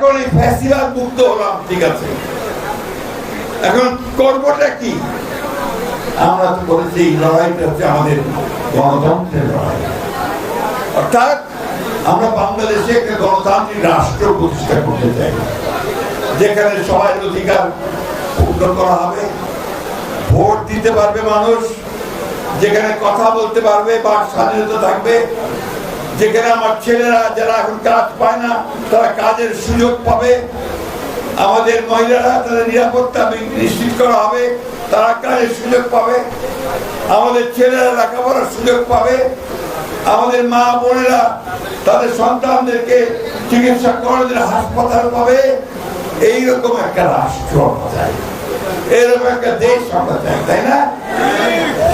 এখন এই ফ্যাসিবাদ মুক্ত হলাম, ঠিক আছে। এখন করবোটা কি? আমরা তো বলেছি এই লড়াইটা হচ্ছে আমাদের গণতন্ত্রের লড়াই। অর্থাৎ আমরা বাংলাদেশে একটা গণতান্ত্রিক রাষ্ট্র প্রতিষ্ঠা করতে চাই, যেখানে সবার অধিকার পূর্ণ করা হবে, ভোট দিতে পারবে মানুষ, যেখানে কথা বলতে পারবে বা স্বাধীনতা থাকবে যেখানে আমার ছেলেরা, যারা এখন কাজ পায় না, তারা কাজের সুযোগ পাবে। আমাদের মহিলারা, তাদের নিরাপত্তা নিশ্চিত করা হবে। তারা কাজের সুযোগ পাবে। আমাদের ছেলেরা লেখাপড়ার সুযোগ পাবে। আমাদের মা বোনেরা, তাদের সন্তানদেরকে চিকিৎসা করানোর হাসপাতাল পাবে। এইরকম একটা রাষ্ট্র চাই। এরকম একটা দেশ আমরা চাই, তাই না?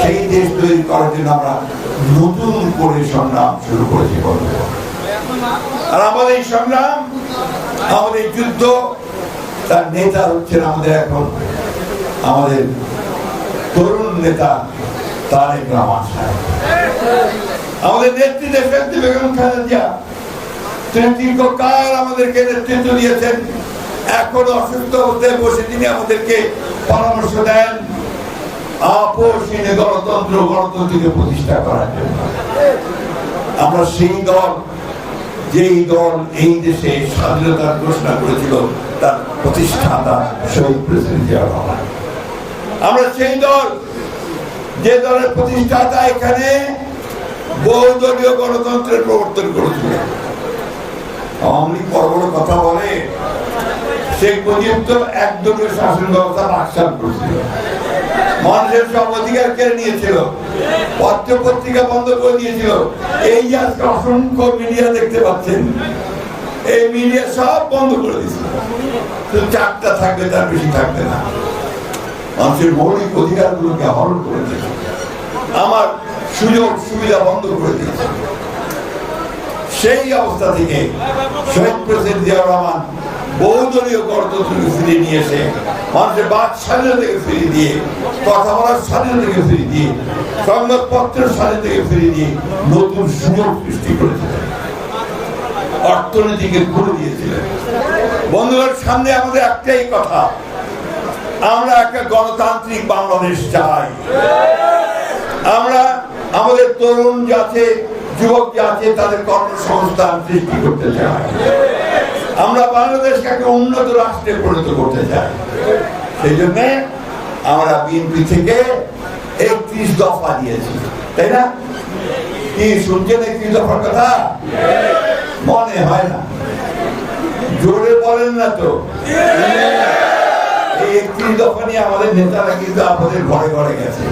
সেই দেশ তৈরি করার জন্য আমরা নতুন করে সংগ্রাম শুরু করেছি আর আমাদের এই সংগ্রাম, আমাদের যুদ্ধ, তার নেতা হচ্ছেন আমাদের এখন আমাদের তরুণ নেতা তারেক রহমান আমাদের নেত্রী দেশনেত্রী বেগম খালেদা তিনি দীর্ঘকাল আমাদেরকে নেতৃত্ব দিয়েছেন। এখন অসুস্থ হতে বসে তিনি আমাদেরকে পরামর্শ দেন। আপোষহীন গণতন্ত্র গণতন্ত্রকে প্রতিষ্ঠা করার জন্য। আমরা সেই দল, যেই দল এই দেশে স্বাধীনতার ঘোষণা করেছিল, তার প্রতিষ্ঠাতা শহীদ প্রেসিডেন্ট আমরা সেই দল, যে দলের প্রতিষ্ঠাতা এখানে বহুদলীয় গণতন্ত্রের প্রবর্তন আওয়ামী বড় বড় কথা বলে একদলীয় শাসন ব্যবস্থা করেছিল। মানুষের সব অধিকার কেড়ে নিয়েছিল। বন্ধ করে দিয়েছিল। এই আজকে অসংখ্য মিডিয়া দেখতে পাচ্ছেন, এই মিডিয়া সব বন্ধ করে দিয়েছিল। চারটা থাকবে, তার বেশি থাকবে না। মানুষের মৌলিক হরণ করে দিয়েছে। আমার সুযোগ, সুবিধা বন্ধ করে দিয়েছে। সেই অবস্থা থেকে শহীদ প্রেসিডেন্ট জিয়াউর রহমান বহুদলীয় গণতন্ত্রকে ফিরিয়ে নিয়ে এসে মানুষের বাক স্বাধীনতাকে ফিরিয়ে দিয়ে, কথা বলার স্বাধীনতাকে ফিরিয়ে দিয়ে, সংবাদপত্রের স্বাধীনতাকে ফিরিয়ে দিয়ে নতুন সুযোগ সৃষ্টি করেছিলেন অর্থনীতিকে ঘুরে দিয়েছিলেন। বন্ধুদের সামনে আমাদের একটাই কথা। আমরা একটা গণতান্ত্রিক বাংলাদেশ চাই। আমরা আমাদের তরুণ যাতে, যুবক যাতে তাদের কর্মসংস্থান সৃষ্টি করতে চাই আমরা বাংলাদেশকে উন্নত রাষ্ট্রে পরিণত করতে চাই? সেই জন্য আমরা বিএনপি থেকে একত্রিশ দফা দিয়েছি। তাই না? কি, শুনছেন একত্রিশ দফার কথা? মনে হয় না। জোরে বলেন না তো। এই একত্রিশ দফা নিয়ে আমাদের নেতারা কিন্তু আমাদের ঘরে ঘরে গেছে।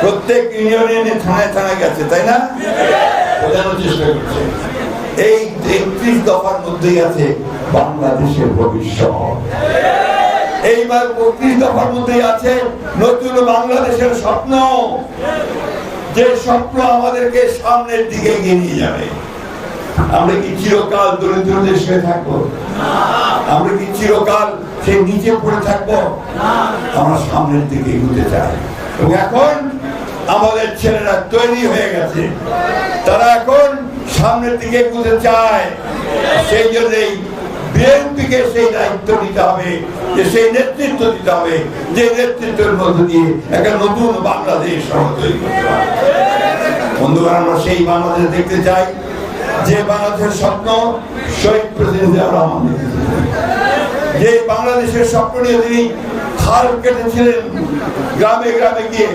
প্রত্যেক ইউনিয়নে থানায় থানায় গেছে, তাই না? বোঝানোর চেষ্টা করছে। এই একত্রিশ দফার মধ্যেই আছে বাংলাদেশের ভবিষ্যৎ। এইবার বত্রিশ দফার মধ্যেই আছে নতুন বাংলাদেশের স্বপ্ন। যে স্বপ্ন আমাদেরকে সামনের দিকে এগিয়ে নিয়ে যাবে। আমরা কি চিরকাল থাকব? আমরা কি চিরকাল সে নিচে পড়ে থাকব? আমরা সামনের দিকে এগোতে চাই। এবং এখন আমাদের ছেলেরা তৈরি হয়ে গেছে। তারা এখন সামনের দিকে এগোতে চায়, সেই জন্যই বিএনপিকে সেই দায়িত্ব নিতে হবে, যে সেই নেতৃত্ব দিতে হবে, যে নেতৃত্বের মধ্য দিয়ে একটা নতুন বাংলাদেশ তৈরি করতে বন্ধুরা আমরা সেই বাংলাদেশ দেখতে চাই, যে বাংলাদেশের স্বপ্ন শহীদ প্রেসিডেন্ট রহমান যে বাংলাদেশের স্বপ্ন নিয়ে তিনি খাল কেটেছিলেন, গ্রামে গ্রামে গিয়ে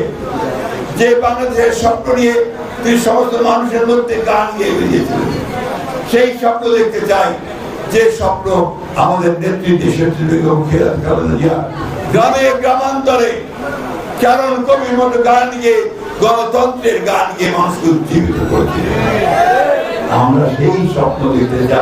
যে বাংলাদেশের স্বপ্ন নিয়ে তিনি সমস্ত মানুষের মধ্যে গান গিয়ে বেরিয়েছিলেন সেই স্বপ্ন দেখতে চাই যে স্বপ্ন আমাদের নেত্রী দেশের গ্রামে গ্রামান্তরে চারণ কবির মতো গান গিয়ে, গণতন্ত্রের গান গিয়ে মানুষকে উজ্জীবিত করেছিলেন আমরা সেই স্বপ্ন দেখতে চাই।